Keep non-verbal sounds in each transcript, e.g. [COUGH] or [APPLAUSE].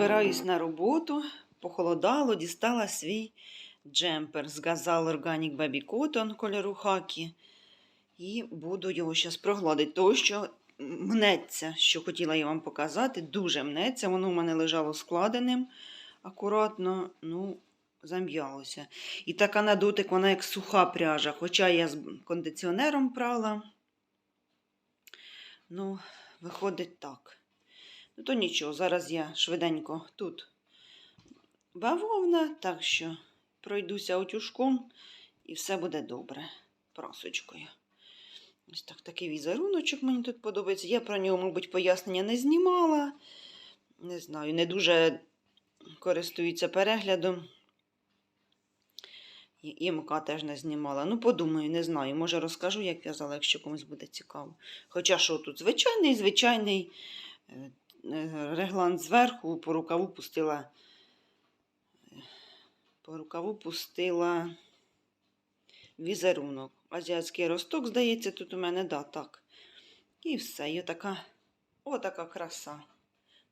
Збираюсь на роботу, похолодало, дістала свій джемпер з Gazal Organic Baby Cotton кольору хакі. І буду його зараз прогладити. Тому що мнеться, що хотіла я вам показати, дуже мнеться. Воно в мене лежало складеним акуратно, ну, зам'ялося. І така на дотик, вона як суха пряжа, хоча я з кондиціонером прала. Ну, виходить так. Ну, то нічого, зараз я швиденько тут бавовна, так що пройдуся утюжком і все буде добре прасочкою. Ось так такий візеруночок мені тут подобається. Я про нього, мабуть, пояснення не знімала. Не знаю, не дуже користуються переглядом. І Імка теж не знімала. Ну, подумаю, не знаю. Може розкажу, як в'язала, якщо комусь буде цікаво. Хоча що тут звичайний, звичайний е, реглан зверху, по рукаву пустила. По рукаву пустила візерунок. Азіатський росток, здається, тут у мене, да, так. І все. І отака, отака краса.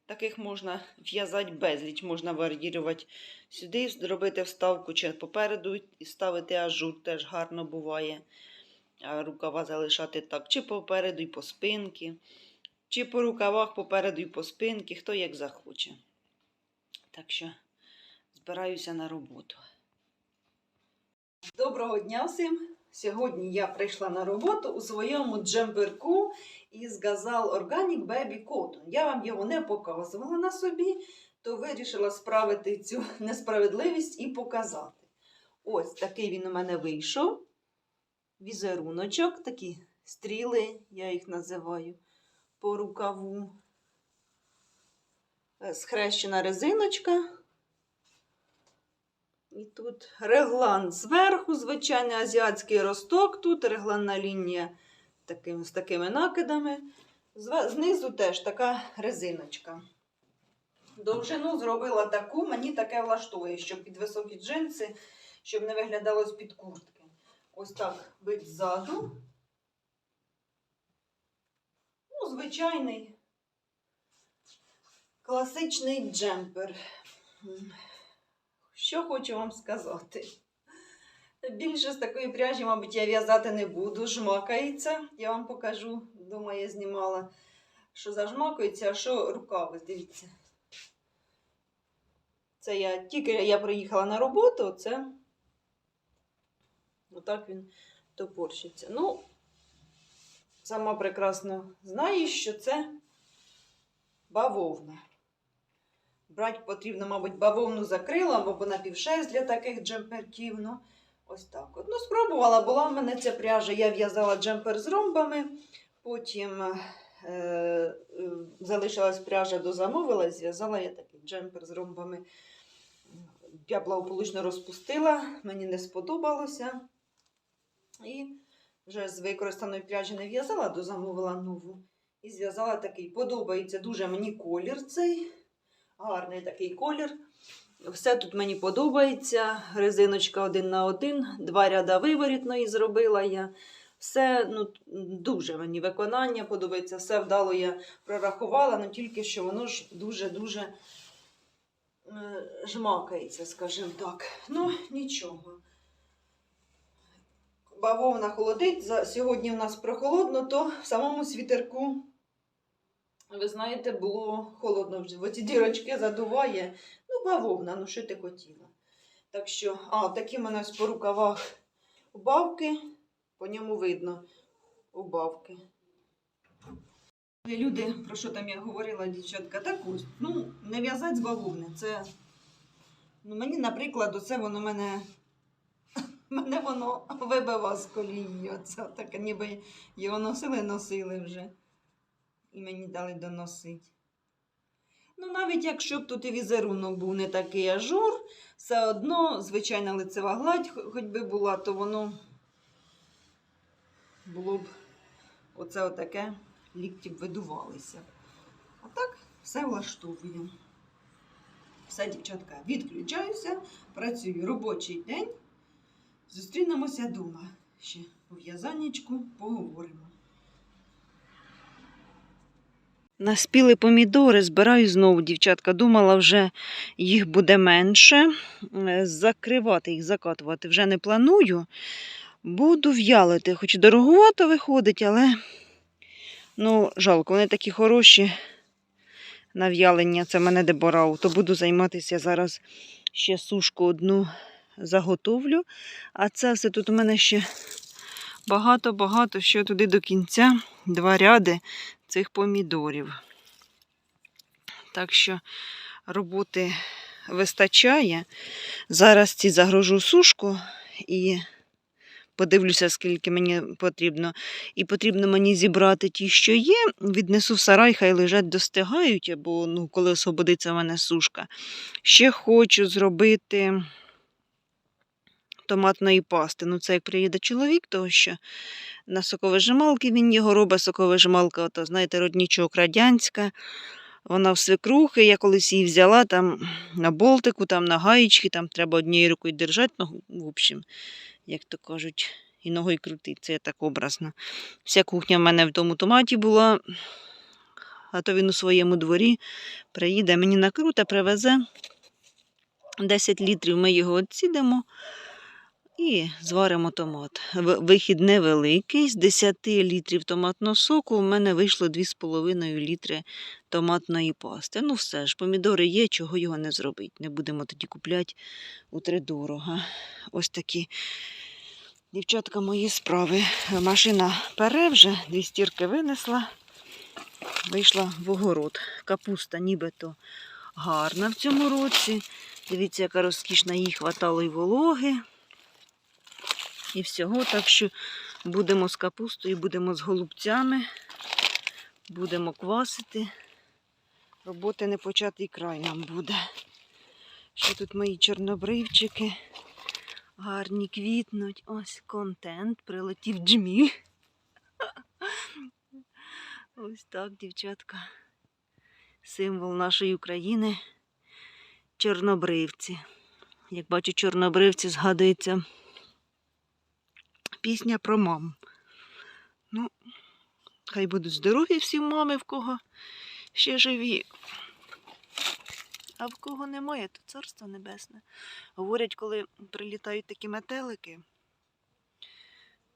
Таких можна в'язати безліч, можна вар'ювати сюди, зробити вставку чи попереду і ставити ажур, теж гарно буває. А рукава залишати так, чи попереду і по спинки, чи по рукавах попереду і по спинки, хто як захоче. Так що збираюся на роботу. Доброго дня всім! Сьогодні я прийшла на роботу у своєму джемперку із Gazal Organic Baby Cotton. Я вам його не показувала на собі, то вирішила справити цю несправедливість і показати. Ось такий він у мене вийшов. Візеруночок, такі стріли, я їх називаю, по рукаву. Е, Схрещена резиночка. І тут реглан зверху, звичайний азіатський росток, тут регланна лінія таким, з такими накидами. Знизу теж така резиночка. Довжину зробила таку, мені таке влаштує, щоб під високі джинси, щоб не виглядало з-під куртки. Ось так вид ззаду. Звичайний класичний джемпер. Що хочу вам сказати? Більше з такої пряжі, мабуть, я в'язати не буду. Жмакається. Я вам покажу. Думаю, я знімала, що зажмакується, а що рукави. Дивіться. Це я тільки я приїхала на роботу, це отак він топорщиться. Ну, сама прекрасно знаю, що це бавовна. Брати потрібно, мабуть, бавовну закрила, бо вона півшесть для таких джемперків. Ну, ось так. от. Ну, спробувала, була в мене ця пряжа. Я в'язала джемпер з ромбами, потім е, е, залишилась пряжа, дозамовила, зв'язала я такий джемпер з ромбами. Я благополучно розпустила, мені не сподобалося. І вже з використаної пряжі не в'язала, дозамовила нову. І зв'язала такий. Подобається дуже мені колір цей. Гарний такий колір. Все тут мені подобається. Резиночка один на один, два ряда виворітної зробила я. Все ну, дуже мені виконання подобається. Все вдало я прорахувала, ну тільки що воно ж дуже-дуже е, жмакається, скажімо так. Ну, нічого. Бавовна холодить. Сьогодні в нас прохолодно, то в самому світерку ви знаєте, було холодно вже. Оці дірочки задуває. Ну, бавовна, ну що ти хотіла. Так що, а, такі в мене по рукавах убавки, по ньому видно убавки. Люди, про що там я говорила, дівчатка, так ось, ну, не в'язати з бавовни. Це, ну, мені, наприклад, оце воно мене, мене воно вибива з колії. Оце таке, ніби його носили, носили вже і мені дали доносити. Ну, навіть якщо б тут і візерунок був не такий ажур, все одно звичайна лицева гладь, хоч би була, то воно було б оце отаке, лікті б видувалися. А так все влаштовує. Все, дівчатка, відключаюся, працюю робочий день. Зустрінемося вдома. Ще у в'язаннячку поговоримо. Наспіли помідори, збираю знову, дівчатка. Думала, вже їх буде менше. Е, Закривати їх, закатувати вже не планую. Буду в'ялити, хоч дороговато виходить, але ну, жалко, вони такі хороші на в'ялення. Це мене деборау. То буду займатися зараз ще сушку одну заготовлю. А це все тут у мене ще багато-багато, ще туди до кінця два ряди цих помідорів. Так що роботи вистачає. Зараз ці загружу сушку і подивлюся, скільки мені потрібно. І потрібно мені зібрати ті, що є. Віднесу в сарай, хай лежать, достигають, або ну, коли освободиться в мене сушка. Ще хочу зробити томатної пасти. Ну, це як приїде чоловік, тому що на соковижималки він його робить. Соковижималка, ото, знаєте, роднічок радянська. Вона в свекрухи, я колись її взяла там на болтику, там на гаєчки, там треба однією рукою держати, ну, в общем, як то кажуть, і ногою крутити, це так образно. Вся кухня в мене в тому томаті була, а то він у своєму дворі приїде, мені накруте, привезе 10 літрів, ми його відсідемо і зваримо томат. Вихід невеликий, з 10 літрів томатного соку у мене вийшло 2,5 літри томатної пасти. Ну все ж, помідори є, чого його не зробити. Не будемо тоді купляти утридорога. Ось такі, дівчатка, мої справи. Машина пере вже, дві стірки винесла, вийшла в огород. Капуста нібито гарна в цьому році. Дивіться, яка розкішна їй хватало й вологи. І всього, так що будемо з капустою, будемо з голубцями, будемо квасити. Роботи не початий край нам буде. Ще тут мої чорнобривчики гарні квітнуть. Ось контент, прилетів джміль. [LAUGHS] Ось так, дівчатка. Символ нашої України чорнобривці. Як бачу, чорнобривці згадується пісня про мам. Ну, хай будуть здорові всі мами, в кого ще живі. А в кого немає, то царство небесне. Говорять, коли прилітають такі метелики,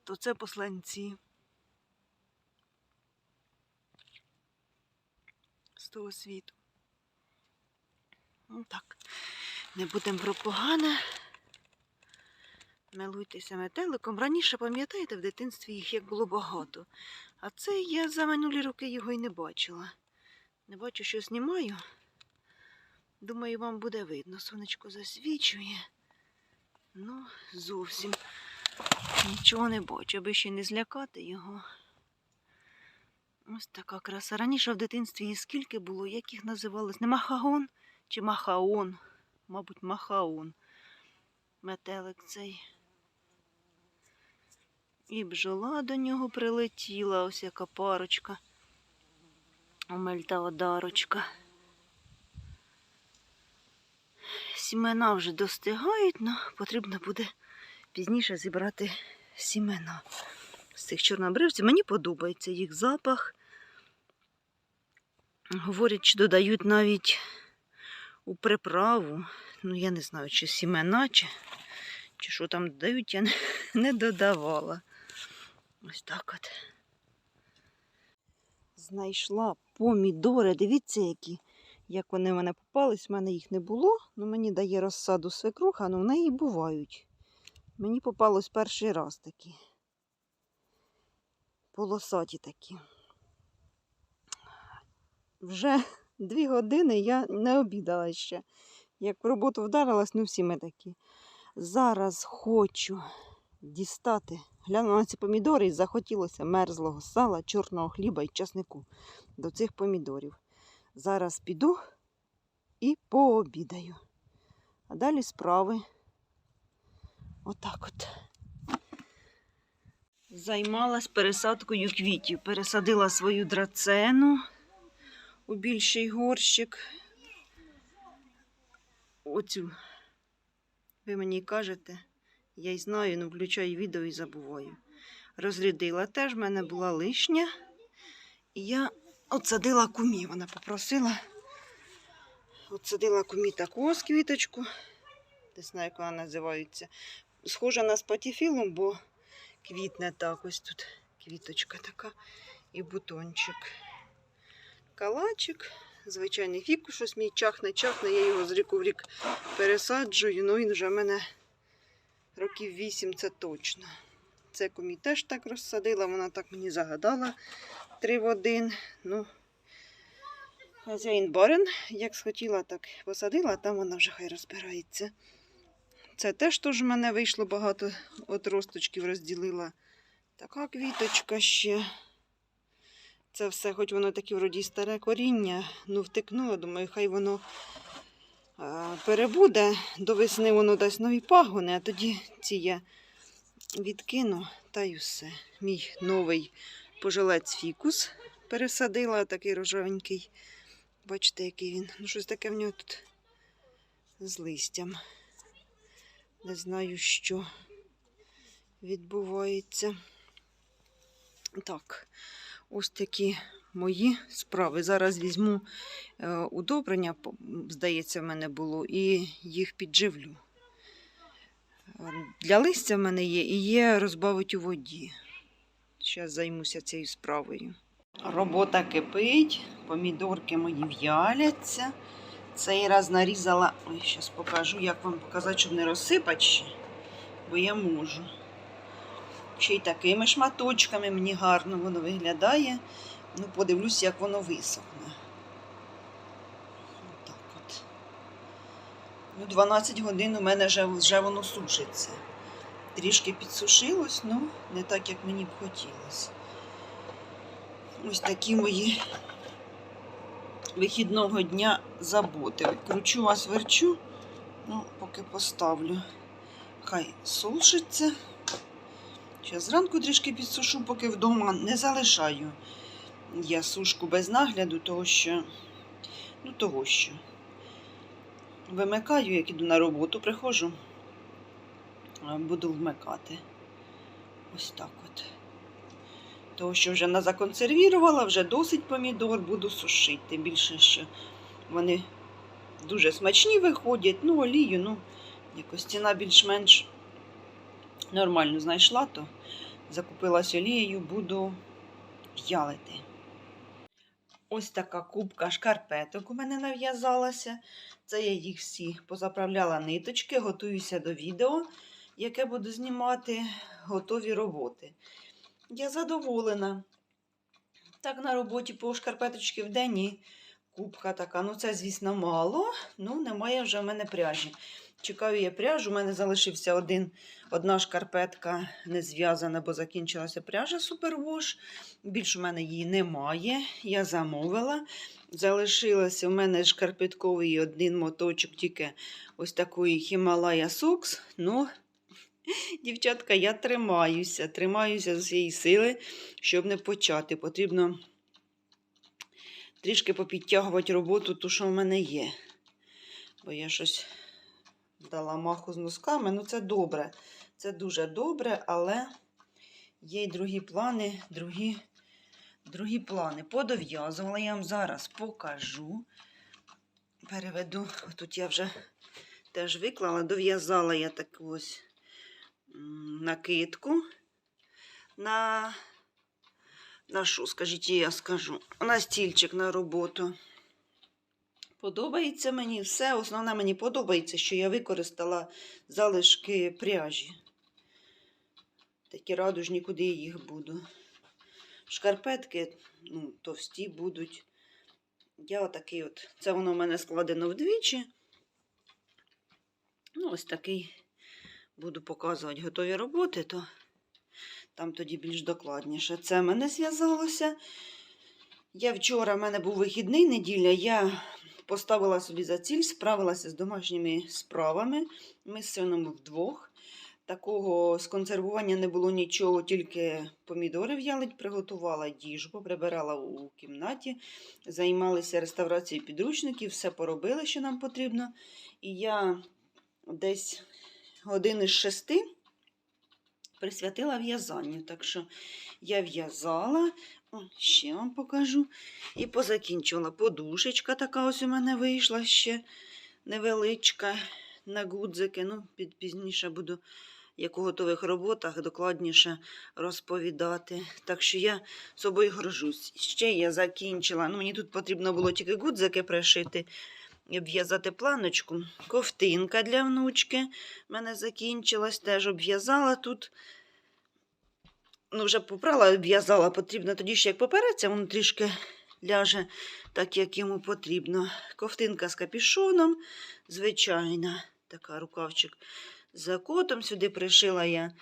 то це посланці. З того світу. Ну так, не будемо про погане. Милуйтеся метеликом. Раніше, пам'ятаєте, в дитинстві їх як було багато. А це я за минулі роки його й не бачила. Не бачу, що знімаю. Думаю, вам буде видно. Сонечко засвічує. Ну, зовсім нічого не бачу, аби ще не злякати його. Ось така краса. Раніше в дитинстві їх скільки було, як їх називалось? Не махагон чи махаон? Мабуть, махаон. Метелик цей. І бджола до нього прилетіла, ось яка парочка. Омельта одарочка. Сімена вже достигають, але потрібно буде пізніше зібрати сімена з цих чорнобривців. Мені подобається їх запах. Говорять, що додають навіть у приправу. Ну, я не знаю, чи сімена, чи, чи що там додають, я не, не додавала. Ось так от. Знайшла помідори. Дивіться, які. Як вони в мене попались, в мене їх не було. Ну, мені дає розсаду свекруха, ну в неї бувають. Мені попалось перший раз такі. Полосаті такі. Вже [LAUGHS] дві години я не обідала ще. Як в роботу вдарилась, ну всі ми такі. Зараз хочу дістати. Глянула на ці помідори і захотілося мерзлого сала, чорного хліба і часнику до цих помідорів. Зараз піду і пообідаю. А далі справи. Отак от. Займалась пересадкою квітів. Пересадила свою драцену у більший горщик. Оцю. Ви мені кажете, я й знаю, ну включаю відео і забуваю. Розрядила теж, в мене була лишня. І я Отсадила кумі, вона попросила. Отсадила кумі таку квіточку. Не знаю, як вона називається. Схожа на спатіфілум, бо квітне так ось тут квіточка така і бутончик. Калачик, звичайний фікус, щось мій чахне, чахне, я його з ріку в рік пересаджую. Ну він вже в мене років вісім, це точно. Це кумі теж так розсадила, вона так мені загадала три в один. Ну, хазяїн барин, як схотіла, так посадила, там вона вже хай розбирається. Це теж теж в мене вийшло багато от росточків розділила. Така квіточка ще. Це все, хоч воно таке вроді старе коріння, ну втекнуло, думаю, хай воно перебуде. До весни воно дасть нові пагони, а тоді ці я відкину та й все. Мій новий пожилець фікус пересадила, такий рожевенький. Бачите, який він. Ну, щось таке в нього тут з листям. Не знаю, що відбувається. Так, ось такі мої справи. Зараз візьму е, удобрення, здається, в мене було, і їх підживлю. Е, Для листя в мене є і є розбавить у воді. Зараз займуся цією справою. Робота кипить, помідорки мої в'яляться. Цей раз нарізала. Ой, зараз покажу, як вам показати, щоб не розсипати ще, бо я можу. Ще й такими шматочками мені гарно воно виглядає. Ну, подивлюсь, як воно висохне. Отак от. Ну, 12 годин у мене вже, вже воно сушиться. Трішки підсушилось, ну не так, як мені б хотілося. Ось такі мої вихідного дня заботи. Кручу вас верчу, ну, поки поставлю. Хай сушиться. Зараз зранку трішки підсушу, поки вдома не залишаю. Я сушку без нагляду, того що, ну, того що. Вимикаю, як іду на роботу, приходжу, буду вмикати. Ось так от. Того, що вже законсервірувала, вже досить помідор, буду сушити. Тим більше, що вони дуже смачні виходять. Ну, олію, ну, якось ціна більш-менш нормально знайшла, то закупилась олією, буду в'ялити. Ось така кубка шкарпеток у мене нав'язалася. Це я їх всі позаправляла ниточки, готуюся до відео, яке буду знімати, готові роботи. Я задоволена. Так на роботі по шкарпеточки в день і кубка така. Ну, це, звісно, мало. Ну, немає вже в мене пряжі. Чекаю я пряжу. У мене залишився один, одна шкарпетка не зв'язана, бо закінчилася пряжа Супервош. Більше у мене її немає. Я замовила. Залишилося у мене шкарпетковий один моточок, тільки ось такої Himalaya Socks. Ну, [LAUGHS] Дівчатка, я тримаюся, тримаюся з усієї сили, щоб не почати. Потрібно трішки попідтягувати роботу, ту, що в мене є. Бо я щось дала маху з носками. Ну, це добре. Це дуже добре, але є й другі плани, другі, другі плани. Подов'язувала, я вам зараз покажу. Переведу. Тут я вже теж виклала, дов'язала я таку ось накидку на, на що, скажіть, я скажу, на стільчик на роботу. Подобається мені все. Основне мені подобається, що я використала залишки пряжі. Такі радужні, куди я їх буду. Шкарпетки ну, товсті будуть. Я отакий от. Це воно в мене складено вдвічі. Ну, ось такий буду показувати готові роботи, то там тоді більш докладніше. Це мене зв'язалося. Я вчора, в мене був вихідний неділя, я поставила собі за ціль, справилася з домашніми справами. Ми з сином вдвох. Такого з консервування не було нічого, тільки помідори в'ялить, приготувала їжу, поприбирала у кімнаті, займалися реставрацією підручників, все поробили, що нам потрібно. І я десь години з шести присвятила в'язанню. Так що я в'язала, О, ще вам покажу. І позакінчувала. Подушечка така ось у мене вийшла ще невеличка на гудзики. Ну, пізніше буду як у готових роботах докладніше розповідати. Так що я собою горжусь. Ще я закінчила. Ну, мені тут потрібно було тільки гудзики пришити і обв'язати планочку. Ковтинка для внучки в мене закінчилась, теж обв'язала тут. Ну, вже попрала, обв'язала, потрібно тоді ще як попереться, воно трішки ляже так, як йому потрібно. Ковтинка з капішоном, звичайна, така рукавчик за котом. Сюди пришила я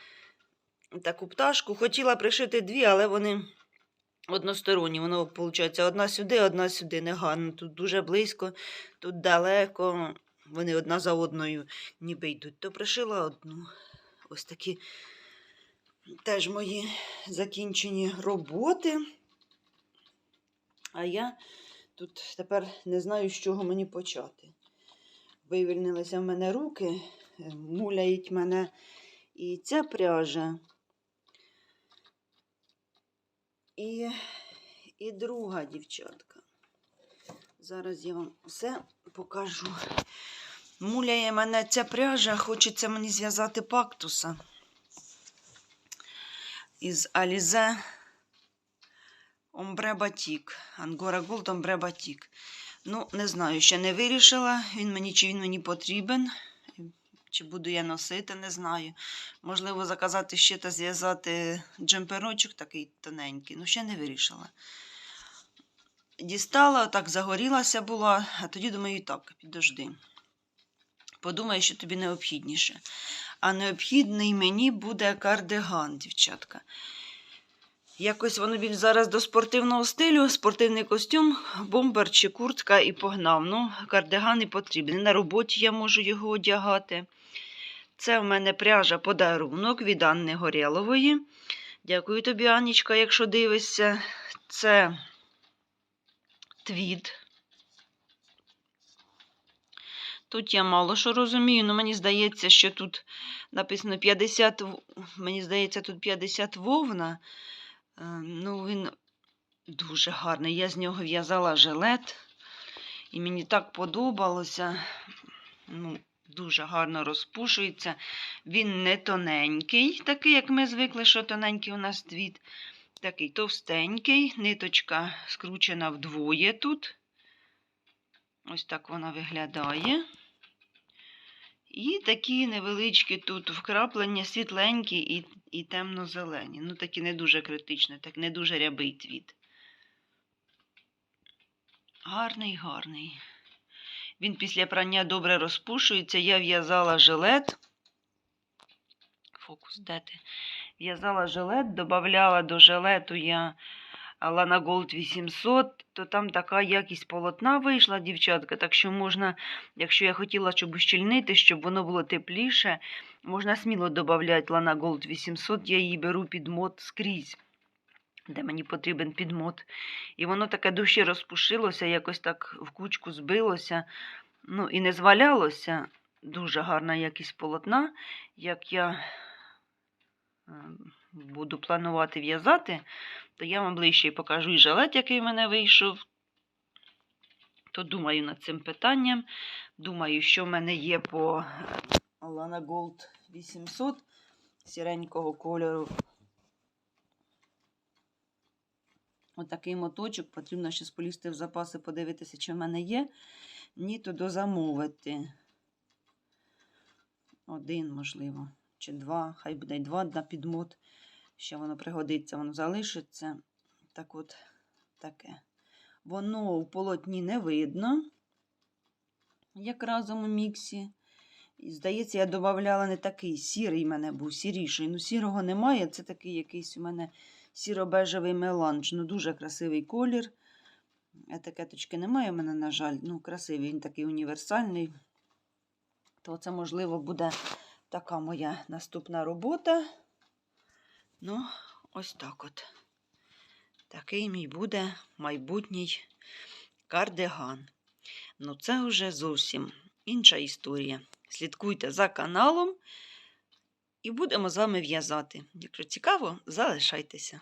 таку пташку. Хотіла пришити дві, але вони односторонні. Воно, виходить, одна сюди, одна сюди. Негарно. Тут дуже близько, тут далеко. Вони одна за одною ніби йдуть. То пришила одну. Ось такі теж мої закінчені роботи. А я тут тепер не знаю, з чого мені почати. Вивільнилися в мене руки, е, муляють мене і ця пряжа. І, і друга дівчатка. Зараз я вам все покажу. Муляє мене ця пряжа, хочеться мені зв'язати пактуса із Alize Ombre Batik. Angora Gold Ombre Batik. Ну, не знаю, ще не вирішила. Він мені, чи він мені потрібен. Чи буду я носити, не знаю. Можливо, заказати ще та зв'язати джемперочок такий тоненький. Ну, ще не вирішила. Дістала, так загорілася була, а тоді думаю, так, підожди. Подумаю, що тобі необхідніше. А необхідний мені буде кардиган, дівчатка. Якось воно більш зараз до спортивного стилю, спортивний костюм, бомбер чи куртка і погнав. Ну, кардиган і потрібен. На роботі я можу його одягати. Це в мене пряжа подарунок від Анни Горєлової. Дякую тобі, Анічка, якщо дивишся. Це твід. Тут я мало що розумію, але мені здається, що тут написано 50, в- мені здається, тут 50 вовна. Е, Ну, він дуже гарний. Я з нього в'язала жилет, і мені так подобалося. Ну, дуже гарно розпушується. Він не тоненький, такий, як ми звикли, що тоненький у нас твіт. Такий товстенький, ниточка скручена вдвоє тут. Ось так вона виглядає. І такі невеличкі тут вкраплення, світленькі і, і темно-зелені. Ну, такі не дуже критичні, так не дуже рябий твіт. Гарний, гарний. Він після прання добре розпушується. Я в'язала жилет. Фокус, де ти? В'язала жилет, додавала до жилету я Lana Gold 800, то там така якість полотна вийшла, дівчатка. Так що можна, якщо я хотіла, щоб ущільнити, щоб воно було тепліше, можна сміло додати Lana Gold 800, я її беру під мод скрізь, де мені потрібен підмот. І воно таке дужче розпушилося, якось так в кучку збилося. Ну і не звалялося. Дуже гарна якість полотна. Як я е, буду планувати в'язати, то я вам ближче і покажу і жилет, який в мене вийшов. То думаю над цим питанням. Думаю, що в мене є по Lana Gold 800 сіренького кольору. Отакий моточок. Потрібно ще полізти в запаси, подивитися, чи в мене є. Ні, то дозамовити. Один, можливо, чи два. Хай буде два на підмот. Ще воно пригодиться, воно залишиться. Так от таке. Воно у полотні не видно, як разом у міксі. І, здається, я додавала не такий сірий в мене був, сіріший. Ну, сірого немає. Це такий якийсь у мене сіро-бежевий меланж. Ну, дуже красивий колір. Етикеточки немає в мене, на жаль. Ну, красивий, він такий універсальний. То це, можливо, буде така моя наступна робота. Ну, ось так от. Такий мій буде майбутній кардиган. Ну, це вже зовсім інша історія. Слідкуйте за каналом і будемо з вами в'язати. Якщо цікаво, залишайтеся.